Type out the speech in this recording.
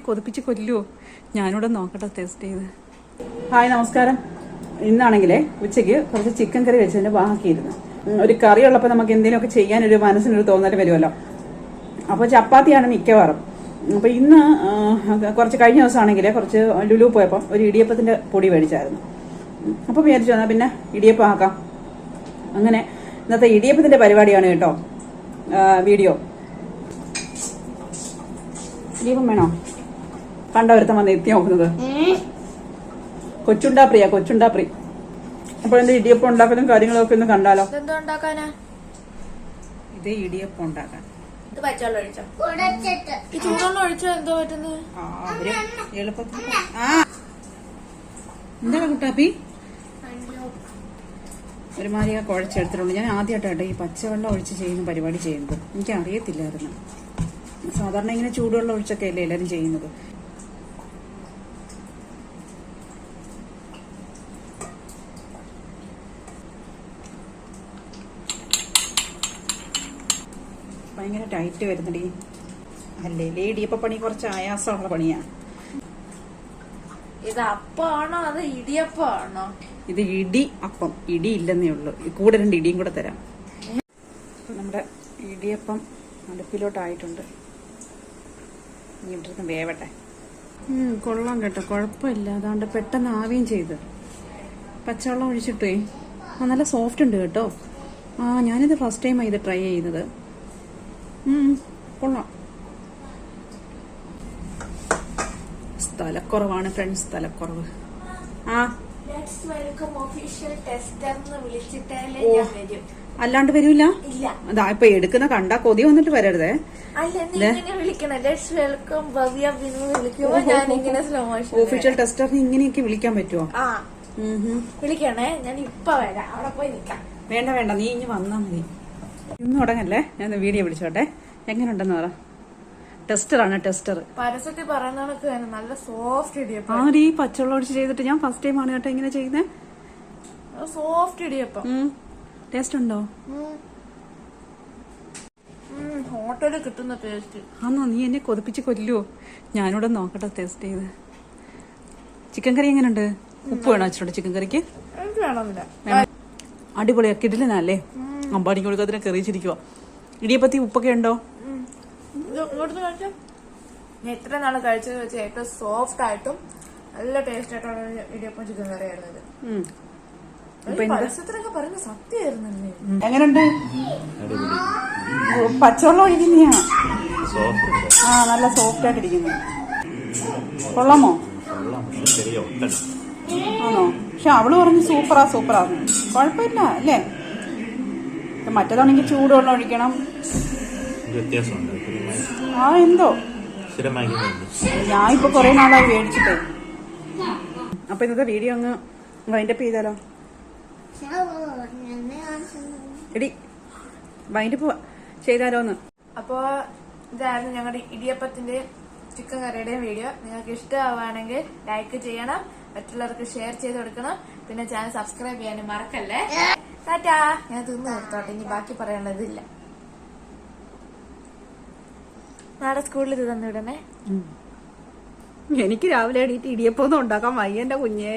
എന്നെ കൊതിപ്പിച്ച് കൊല്ലുവോ ഞാനിവിടെ നോക്കട്ടെ ടേസ്റ്റ് ചെയ്ത്. ഹായ് നമസ്കാരം. ഇന്നാണെങ്കിലേ ഉച്ചയ്ക്ക് കുറച്ച് ചിക്കൻ കറി വെച്ചതിന്റെ ബാക്കിയിരുന്നു. ഒരു കറി ഉള്ളപ്പോൾ നമുക്ക് എന്തെങ്കിലുമൊക്കെ ചെയ്യാനൊരു മനസ്സിനൊരു തോന്നൽ വരുമല്ലോ. അപ്പോൾ ചപ്പാത്തിയാണ് മിക്കവാറും. അപ്പൊ ഇന്ന് കുറച്ച് കഴിഞ്ഞ ദിവസമാണെങ്കിൽ കുറച്ച് ലുലു പോയപ്പോൾ ഒരു ഇടിയപ്പത്തിന്റെ പൊടി മേടിച്ചായിരുന്നു. അപ്പൊ അപ്പോൾ വിചാരിച്ചു എന്നാൽ പിന്നെ ഇടിയപ്പം ആക്കാം. അങ്ങനെ ഇന്നത്തെ ഇടിയപ്പത്തിന്റെ പരിപാടിയാണ് കേട്ടോ വീഡിയോ. ഇടിയപ്പം വേണോ? കണ്ടവരുത്തം വന്ന് എത്തി നോക്കുന്നത്. കൊച്ചുണ്ടാ പ്രിയ കൊച്ചുണ്ടാ പ്രി. അപ്പൊ എന്ത് ഇടിയപ്പം ഉണ്ടാക്കലും കാര്യങ്ങളൊക്കെ ഒന്ന് കണ്ടാലോ? ഇതെന്തോ ഉണ്ടാക്കാനാ? ഇത് ഇടിയപ്പം ഉണ്ടാക്കാൻ. എന്താണ് കുട്ടാപ്പി? ഒരുമാതിരി ആ കുഴച്ചെടുത്തിട്ടുണ്ട്. ഞാൻ ആദ്യമായിട്ടാണ് ഈ പച്ചവെള്ളം ഒഴിച്ച് ചെയ്യുന്ന പരിപാടി ചെയ്യുന്നത്. എനിക്ക് അറിയത്തില്ലായിരുന്നു സാധാരണ ഇങ്ങനെ ചൂടുവെള്ളം ഒഴിച്ചൊക്കെ അല്ലേ എല്ലാവരും ചെയ്യുന്നത്. ഭയങ്കര ടൈറ്റ് വരുന്നടി. അല്ലേ ഇടിയപ്പ പണി കുറച്ച് ആയാസമുള്ള പണിയാ. ഇത് അപ്പാണോ അത് ഇടിയപ്പാണോ? ഇത് ഇടി അപ്പം ഇടി ഇല്ലെന്നേ ഉള്ളൂ. കൂടെ രണ്ട് ഇടിയും കൂടെ തരാം. നമ്മുടെ ഇടിയപ്പം അടുപ്പിലോട്ടായിട്ടുണ്ട്. ഇനി വേവട്ടെ. കൊള്ളാം കേട്ടോ. കുഴപ്പമില്ല. അതാണ്ട് പെട്ടെന്ന് ആവിയും ചെയ്ത്. പച്ചവെള്ളം ഒഴിച്ചിട്ടേ. ആ നല്ല സോഫ്റ്റ് ഉണ്ട് കേട്ടോ. ആ ഞാനിത് ഫസ്റ്റ് ടൈമാണ് ഇത് ട്രൈ ചെയ്യുന്നത്. കൊള്ളാം. സ്ഥലക്കുറവാണ് ഫ്രണ്ട്സ് സ്ഥലക്കുറവ്. ആ. ടെസ്റ്റർ അല്ലാണ്ട് വരൂല? അതാ ഇപ്പൊ എടുക്കുന്ന കണ്ടാ കൊതി വന്നിട്ട് വരരുതേ. ഒഫീഷ്യൽ ടെസ്റ്ററിന് ഇങ്ങനെയൊക്കെ വിളിക്കാൻ പറ്റുമോ വിളിക്കണേ. ഞാൻ ഇപ്പൊ വരാം. അവിടെ പോയി നിക്കാം. വേണ്ട വേണ്ട. നീ ഇനി വന്നാ മതി. ഇന്ന് തുടങ്ങല്ലേ? ഞാൻ വീഡിയോ വിളിച്ചോട്ടെ. എങ്ങനെയുണ്ടെന്ന് പറ. ടെസ്റ്ററാണ് ടെസ്റ്റർ പരസ്യത്തിൽ പറയുന്ന നല്ല സോഫ്റ്റ് ഇടിയപ്പം. ആടി പച്ചവെള്ളം ഒഴിച്ച് ചെയ്തിട്ട് ഞാൻ ഫസ്റ്റ് ടൈം ആണ് കേട്ടോ ഇങ്ങനെ ചെയ്യുന്നത് സോഫ്റ്റ് ഇടിയപ്പം. ടേസ്റ്റ് ഉണ്ടോ? ഹോട്ടലിൽ കിട്ടുന്ന ടേസ്റ്റ് ആന്നോ നീ എന്നെ കൊതിപ്പിച്ച് കൊല്ലുവോ? ഞാനിവിടെ നോക്കട്ടെ ടേസ്റ്റ് ചെയ്ത്. ചിക്കൻ കറി എങ്ങനെയുണ്ട് ഉപ്പ് വേണോ വെച്ചിട്ടുണ്ട് ചിക്കൻ കറിക്ക് അടിപൊളിയാ കിടിലനല്ലേ അമ്പാടിക്ക് കൊടുക്കാതിനെ കറിയിച്ചിരിക്കുക ഇടിയപ്പത്തി ഉപ്പൊക്കെ ഉണ്ടോ? എത്ര നാൾ കഴിച്ചത് വെച്ച് ഏറ്റവും സോഫ്റ്റ് ആയിട്ടും നല്ല ടേസ്റ്റ് ആയിട്ടുള്ള ഇടിയപ്പം ചിക്കൻ കറി ആയിരുന്നു ഇത് സത്യമായിരുന്നല്ലേ? പച്ചവെള്ളം ഒഴിക്കുന്നയാ? ആ നല്ല സോഫ്റ്റ് ആയിട്ട് ഇരിക്കുന്നു. കൊള്ളാമോ? ആണോ? പക്ഷെ അവൾ പറഞ്ഞു സൂപ്പറാ സൂപ്പറാ കുഴപ്പമില്ല അല്ലേ? മറ്റേതാണെങ്കിൽ ചൂടുവെള്ളം ഒഴിക്കണം. വ്യത്യാസമുണ്ട്. ആ എന്തോ? ഞാൻ ഇപ്പൊ കുറെ നാളായി മേടിച്ചിട്ടേ. അപ്പൊ ഇന്നത്തെ വീഡിയോ അങ്ങ് വൈൻഡപ്പ് ചെയ്താലോ? എടി വൈൻഡപ്പ് ചെയ്താലോന്ന്. അപ്പോ ഇതായിരുന്നു ഞങ്ങളുടെ ഇടിയപ്പത്തിന്റെ ചിക്കൻ കറിയുടെയും വീഡിയോ നിങ്ങൾക്ക് ഇഷ്ടമാവുകയാണെങ്കിൽ ലൈക്ക് ചെയ്യണം. മറ്റുള്ളവർക്ക് ഷെയർ ചെയ്ത് കൊടുക്കണം. പിന്നെ ചാനൽ സബ്സ്ക്രൈബ് ചെയ്യാനും മറക്കല്ലേ? ടാറ്റാ. ഞാൻ തിന്നു കൊടുത്തോട്ടെ ഇനി ബാക്കി പറയാനുള്ളതില്ല നാളെ സ്കൂളിൽ ഇത് തന്നിടണേ എനിക്ക് രാവിലെ എണീറ്റ് ഇടിയപ്പൊന്നും ഉണ്ടാക്കാൻ വയ്യ എന്റെ കുഞ്ഞേ.